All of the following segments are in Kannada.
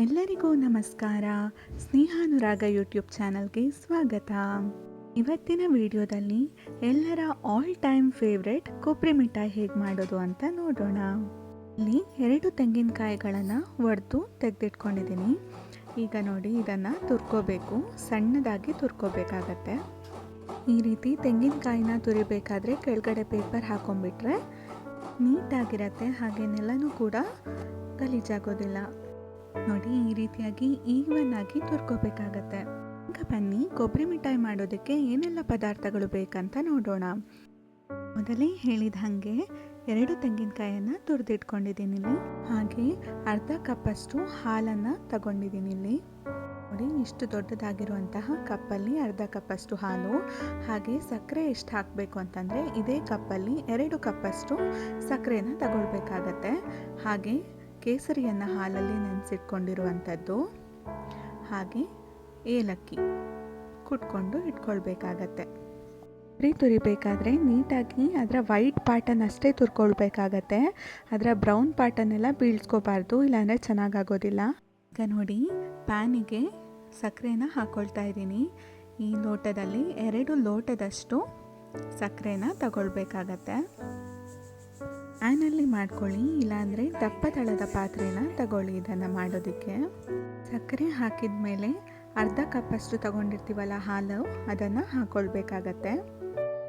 ಎಲ್ಲರಿಗೂ ನಮಸ್ಕಾರ. ಸ್ನೇಹಾನುರಾಗ ಯೂಟ್ಯೂಬ್ ಚಾನಲ್ಗೆ ಸ್ವಾಗತ. ಇವತ್ತಿನ ವಿಡಿಯೋದಲ್ಲಿ ಎಲ್ಲರ ಆಲ್ ಟೈಮ್ ಫೇವ್ರೆಟ್ ಕೊಬ್ಬರಿ ಮಿಠಾಯಿ ಹೇಗೆ ಮಾಡೋದು ಅಂತ ನೋಡೋಣ. ಇಲ್ಲಿ ಎರಡು ತೆಂಗಿನಕಾಯಿಗಳನ್ನು ಒಡೆದು ತೆಗೆದಿಟ್ಕೊಂಡಿದ್ದೀನಿ. ಈಗ ನೋಡಿ ಇದನ್ನು ತುರ್ಕೋಬೇಕು. ಸಣ್ಣದಾಗಿ ತುರ್ಕೋಬೇಕಾಗತ್ತೆ. ಈ ರೀತಿ ತೆಂಗಿನಕಾಯಿನ ತುರಿಬೇಕಾದ್ರೆ ಕೆಳಗಡೆ ಪೇಪರ್ ಹಾಕೊಂಡ್ಬಿಟ್ರೆ ನೀಟಾಗಿರತ್ತೆ. ಹಾಗೆ ನೆಲನೂ ಕೂಡ ಗಲೀಜಾಗೋದಿಲ್ಲ. ನೋಡಿ, ಈ ರೀತಿಯಾಗಿ ಈವನ್ ಆಗಿ ತುರ್ಕೋಬೇಕಾಗತ್ತೆ. ಈಗ ಬನ್ನಿ, ಕೊಬ್ಬರಿ ಮಿಠಾಯಿ ಮಾಡೋದಕ್ಕೆ ಏನೆಲ್ಲ ಪದಾರ್ಥಗಳು ಬೇಕಂತ ನೋಡೋಣ. ಮೊದಲೇ ಹೇಳಿದ ಹಾಗೆ ಎರಡು ತೆಂಗಿನಕಾಯನ್ನು ತುರಿದಿಟ್ಕೊಂಡಿದ್ದೀನಿ ಇಲ್ಲಿ. ಹಾಗೆ ಅರ್ಧ ಕಪ್ಪಷ್ಟು ಹಾಲನ್ನು ತಗೊಂಡಿದ್ದೀನಿ ಇಲ್ಲಿ. ನೋಡಿ, ಇಷ್ಟು ದೊಡ್ಡದಾಗಿರುವಂತಹ ಕಪ್ಪಲ್ಲಿ ಅರ್ಧ ಕಪ್ಪಷ್ಟು ಹಾಲು, ಹಾಗೆ ಸಕ್ಕರೆ ಎಷ್ಟು ಹಾಕಬೇಕು ಅಂತಂದರೆ ಇದೇ ಕಪ್ಪಲ್ಲಿ ಎರಡು ಕಪ್ಪಷ್ಟು ಸಕ್ಕರೆನ ತಗೊಳ್ಬೇಕಾಗತ್ತೆ. ಹಾಗೆ ಕೇಸರಿಯನ್ನು ಹಾಲಲ್ಲಿ ನೆನೆಸಿಟ್ಕೊಂಡಿರುವಂಥದ್ದು. ಹಾಗೆ ಏಲಕ್ಕಿ ಕುಟ್ಕೊಂಡು ಇಟ್ಕೊಳ್ಬೇಕಾಗತ್ತೆ. ಪುರಿ ತುರಿಬೇಕಾದ್ರೆ ನೀಟಾಗಿ ಅದರ ವೈಟ್ ಪಾರ್ಟನ್ನಷ್ಟೇ ತುರ್ಕೊಳ್ಬೇಕಾಗತ್ತೆ. ಅದರ ಬ್ರೌನ್ ಪಾರ್ಟನ್ನೆಲ್ಲ ಬೀಳ್ಸ್ಕೋಬಾರ್ದು, ಇಲ್ಲಾಂದರೆ ಚೆನ್ನಾಗಾಗೋದಿಲ್ಲ. ಈಗ ನೋಡಿ, ಪ್ಯಾನಿಗೆ ಸಕ್ಕರೆನ ಹಾಕ್ಕೊಳ್ತಾ ಇದ್ದೀನಿ. ಈ ಲೋಟದಲ್ಲಿ ಎರಡು ಲೋಟದಷ್ಟು ಸಕ್ಕರೆನ ತಗೊಳ್ಬೇಕಾಗತ್ತೆ. ಪ್ಯಾನಲ್ಲಿ ಮಾಡ್ಕೊಳ್ಳಿ, ಇಲ್ಲಾಂದರೆ ದಪ್ಪ ತಳದ ಪಾತ್ರೆನ ತಗೊಳ್ಳಿ ಇದನ್ನು ಮಾಡೋದಕ್ಕೆ. ಸಕ್ಕರೆ ಹಾಕಿದ ಮೇಲೆ ಅರ್ಧ ಕಪ್ಪಷ್ಟು ತಗೊಂಡಿರ್ತೀವಲ್ಲ ಹಾಲು, ಅದನ್ನು ಹಾಕ್ಕೊಳ್ಬೇಕಾಗತ್ತೆ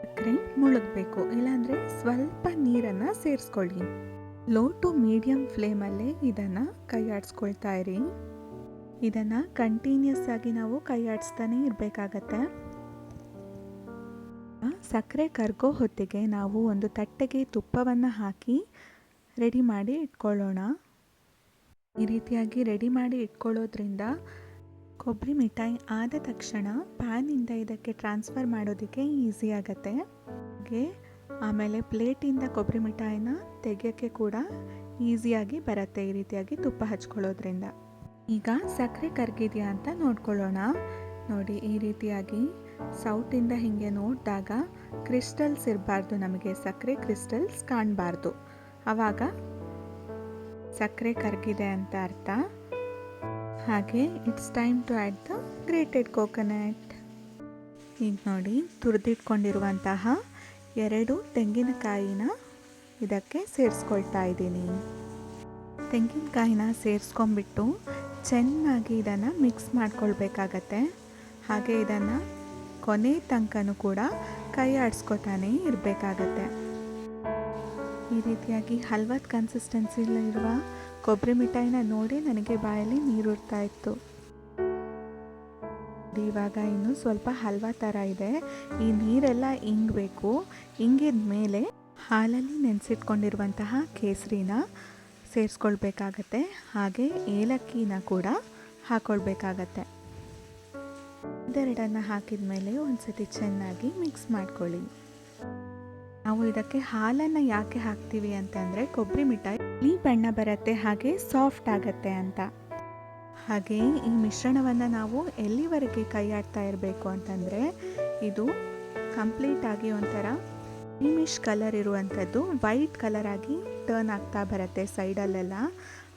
ಸಕ್ಕರೆ ಮುಳುಗಬೇಕು, ಇಲ್ಲಾಂದರೆ ಸ್ವಲ್ಪ ನೀರನ್ನು ಸೇರಿಸ್ಕೊಳ್ಳಿ. ಲೋ ಟು ಮೀಡಿಯಮ್ ಫ್ಲೇಮಲ್ಲೇ ಇದನ್ನು ಕೈ ಆಡಿಸ್ಕೊಳ್ತಾ ಇರಿ. ಇದನ್ನು ಕಂಟಿನ್ಯೂಸ್ ಆಗಿ ನಾವು ಕೈ ಆಡಿಸ್ತಾನೆ ಇರಬೇಕಾಗತ್ತೆ. ಸಕ್ಕರೆ ಕರ್ಗೋ ಹೊತ್ತಿಗೆ ನಾವು ಒಂದು ತಟ್ಟೆಗೆ ತುಪ್ಪವನ್ನು ಹಾಕಿ ರೆಡಿ ಮಾಡಿ ಇಟ್ಕೊಳ್ಳೋಣ. ಈ ರೀತಿಯಾಗಿ ರೆಡಿ ಮಾಡಿ ಇಟ್ಕೊಳ್ಳೋದ್ರಿಂದ ಕೊಬ್ಬರಿ ಮಿಠಾಯಿ ಆದ ತಕ್ಷಣ ಪ್ಯಾನಿಂದ ಇದಕ್ಕೆ ಟ್ರಾನ್ಸ್ಫರ್ ಮಾಡೋದಕ್ಕೆ ಈಸಿ ಆಗತ್ತೆ. ಹಾಗೆ ಆಮೇಲೆ ಪ್ಲೇಟಿಂದ ಕೊಬ್ಬರಿ ಮಿಠಾಯಿನ ತೆಗೆಯೋಕ್ಕೆ ಕೂಡ ಈಸಿಯಾಗಿ ಬರುತ್ತೆ ಈ ರೀತಿಯಾಗಿ ತುಪ್ಪ ಹಚ್ಕೊಳ್ಳೋದ್ರಿಂದ. ಈಗ ಸಕ್ಕರೆ ಕರ್ಗಿದೆಯಾ ಅಂತ ನೋಡ್ಕೊಳ್ಳೋಣ. ನೋಡಿ ಈ ರೀತಿಯಾಗಿ ಸೌಟಿಂದ ಹೀಗೆ ನೋಡಿದಾಗ ಕ್ರಿಸ್ಟಲ್ಸ್ ಇರಬಾರ್ದು, ನಮಗೆ ಸಕ್ಕರೆ ಕ್ರಿಸ್ಟಲ್ಸ್ ಕಾಣಬಾರ್ದು. ಆವಾಗ ಸಕ್ಕರೆ ಕರಗಿದೆ ಅಂತ ಅರ್ಥ? ಹಾಗೆ it's time to add the grated coconut ಈಗ ನೋಡಿ, ತುರಿದಿಟ್ಕೊಂಡಿರುವಂತಹ ಎರಡು ತೆಂಗಿನಕಾಯಿನ ಇದಕ್ಕೆ ಸೇರಿಸ್ಕೊಳ್ತಾ ಇದ್ದೀನಿ. ತೆಂಗಿನಕಾಯಿನ ಸೇರಿಸ್ಕೊಂಬಿಟ್ಟು ಚೆನ್ನಾಗಿ ಇದನ್ನು ಮಿಕ್ಸ್ ಮಾಡ್ಕೊಳ್ಬೇಕಾಗತ್ತೆ. ಹಾಗೆ ಇದನ್ನು ಕೊನೆ ತನಕನೂ ಕೂಡ ಕೈ ಆಡಿಸ್ಕೊತಾನೆ ಇರಬೇಕಾಗತ್ತೆ. ಈ ರೀತಿಯಾಗಿ ಹಲ್ವದ ಕನ್ಸಿಸ್ಟೆನ್ಸಿಲಿರುವ ಕೊಬ್ಬರಿ ಮಿಠಾಯಿನ ನೋಡಿ ನನಗೆ ಬಾಯಲ್ಲಿ ನೀರುರ್ತಾ ಇತ್ತು. ಇವಾಗ ಇನ್ನು ಸ್ವಲ್ಪ ಹಲ್ವಾ ಥರ ಇದೆ. ಈ ನೀರೆಲ್ಲ ಇಂಗಬೇಕು ಹಿಂಗಿದ ಮೇಲೆ ಹಾಲಲ್ಲಿ ನೆನೆಸಿಟ್ಕೊಂಡಿರುವಂತಹ ಕೇಸರಿನ ಸೇರಿಸ್ಕೊಳ್ಬೇಕಾಗತ್ತೆ. ಹಾಗೆ ಏಲಕ್ಕಿನ ಕೂಡ ಹಾಕ್ಕೊಳ್ಬೇಕಾಗತ್ತೆ ಇದೆರಡನ್ನು ಹಾಕಿದ ಮೇಲೆ ಒಂದ್ಸತಿ ಚೆನ್ನಾಗಿ ಮಿಕ್ಸ್ ಮಾಡ್ಕೊಳ್ಳಿ. ನಾವು ಇದಕ್ಕೆ ಹಾಲನ್ನು ಯಾಕೆ ಹಾಕ್ತೀವಿ ಅಂತಂದರೆ ಕೊಬ್ಬರಿ ಮಿಠಾಯಿ ಈ ಬಣ್ಣ ಬರುತ್ತೆ ಹಾಗೆ ಸಾಫ್ಟ್ ಆಗುತ್ತೆ ಅಂತ. ಹಾಗೆ ಈ ಮಿಶ್ರಣವನ್ನು ನಾವು ಎಲ್ಲಿವರೆಗೆ ಕೈಯಾಡ್ತಾ ಇರಬೇಕು ಅಂತಂದರೆ ಇದು ಕಂಪ್ಲೀಟ್ ಆಗಿ ಒಂಥರ ಕ್ರೀಮಿಶ್ ಕಲರ್ ಇರುವಂಥದ್ದು ವೈಟ್ ಕಲರ್ ಆಗಿ ಟರ್ನ್ ಆಗ್ತಾ ಬರುತ್ತೆ ಸೈಡಲ್ಲೆಲ್ಲ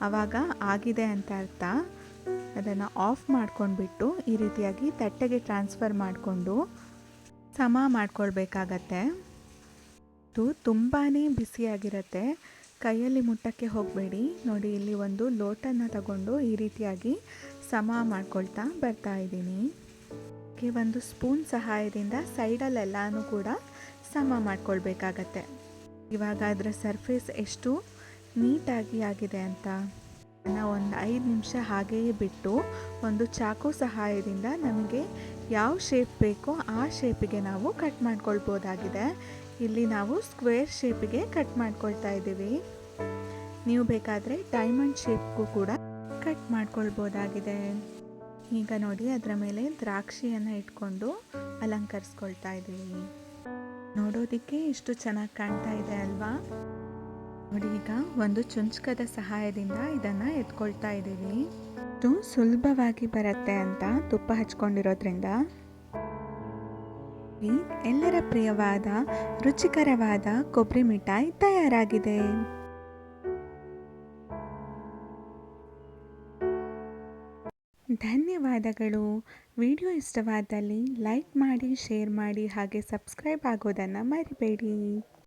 ಆವಾಗ ಆಗಿದೆ ಅಂತ ಅರ್ಥ. ಅದನ್ನು ಆಫ್ ಮಾಡ್ಕೊಂಡ್ಬಿಟ್ಟು ಈ ರೀತಿಯಾಗಿ ತಟ್ಟೆಗೆ ಟ್ರಾನ್ಸ್ಫರ್ ಮಾಡಿಕೊಂಡು ಸಮ ಮಾಡ್ಕೊಳ್ಬೇಕಾಗತ್ತೆ. ಇದು ತುಂಬಾ ಬಿಸಿಯಾಗಿರುತ್ತೆ ಕೈಯಲ್ಲಿ ಮುಟ್ಟಕ್ಕೆ ಹೋಗಬೇಡಿ. ನೋಡಿ, ಇಲ್ಲಿ ಒಂದು ಲೋಟನ ತಗೊಂಡು ಈ ರೀತಿಯಾಗಿ ಸಮ ಮಾಡ್ಕೊಳ್ತಾ ಬರ್ತಾ ಇದ್ದೀನಿ. ಒಂದು ಸ್ಪೂನ್ ಸಹಾಯದಿಂದ ಸೈಡಲ್ಲೆಲ್ಲನೂ ಕೂಡ ಸಮ ಮಾಡ್ಕೊಳ್ಬೇಕಾಗತ್ತೆ. ಇವಾಗ ಅದರ ಸರ್ಫೇಸ್ ಎಷ್ಟು ನೀಟಾಗಿ ಆಗಿದೆ ಅಂತ. ಒಂದು ಐದು ನಿಮಿಷ ಹಾಗೆಯೇ ಬಿಟ್ಟು ಒಂದು ಚಾಕು ಸಹಾಯದಿಂದ ನಮಗೆ ಯಾವ ಶೇಪ್ ಬೇಕೋ ಆ ಶೇಪಿಗೆ ನಾವು ಕಟ್ ಮಾಡ್ಕೊಳ್ಬೋದಾಗಿದೆ. ಇಲ್ಲಿ ನಾವು ಸ್ಕ್ವೇರ್ ಶೇಪಿಗೆ ಕಟ್ ಮಾಡ್ಕೊಳ್ತಾ ಇದ್ದೀವಿ. ನೀವು ಬೇಕಾದರೆ ಡೈಮಂಡ್ ಶೇಪ್ಗೂ ಕೂಡ ಕಟ್ ಮಾಡ್ಕೊಳ್ಬೋದಾಗಿದೆ. ಈಗ ನೋಡಿ ಅದರ ಮೇಲೆ ದ್ರಾಕ್ಷಿಯನ್ನು ಇಟ್ಕೊಂಡು ಅಲಂಕರಿಸ್ಕೊಳ್ತಾ ಇದ್ದೀವಿ. ನೋಡೋದಕ್ಕೆ ಇಷ್ಟು ಚೆನ್ನಾಗಿ ಕಾಣ್ತಾ ಇದೆ ಅಲ್ವಾ? ನೋಡಿ, ಈಗ ಒಂದು ಚುಂಚಕದ ಸಹಾಯದಿಂದ ಇದನ್ನು ಎತ್ಕೊಳ್ತಾ ಇದ್ದೀವಿ. ಇದು ಸುಲಭವಾಗಿ ಬರುತ್ತೆ ಅಂತ ತುಪ್ಪ ಹಚ್ಕೊಂಡಿರೋದ್ರಿಂದ. ಎಲ್ಲರ ಪ್ರಿಯವಾದ, ರುಚಿಕರವಾದ ಕೊಬ್ಬರಿ ಮಿಠಾಯಿ ತಯಾರಾಗಿದೆ. ಧನ್ಯವಾದಗಳು. ವಿಡಿಯೋ ಇಷ್ಟವಾದಲ್ಲಿ ಲೈಕ್ ಮಾಡಿ, ಶೇರ್ ಮಾಡಿ, ಹಾಗೆ ಸಬ್ಸ್ಕ್ರೈಬ್ ಆಗೋದನ್ನು ಮರಿಬೇಡಿ.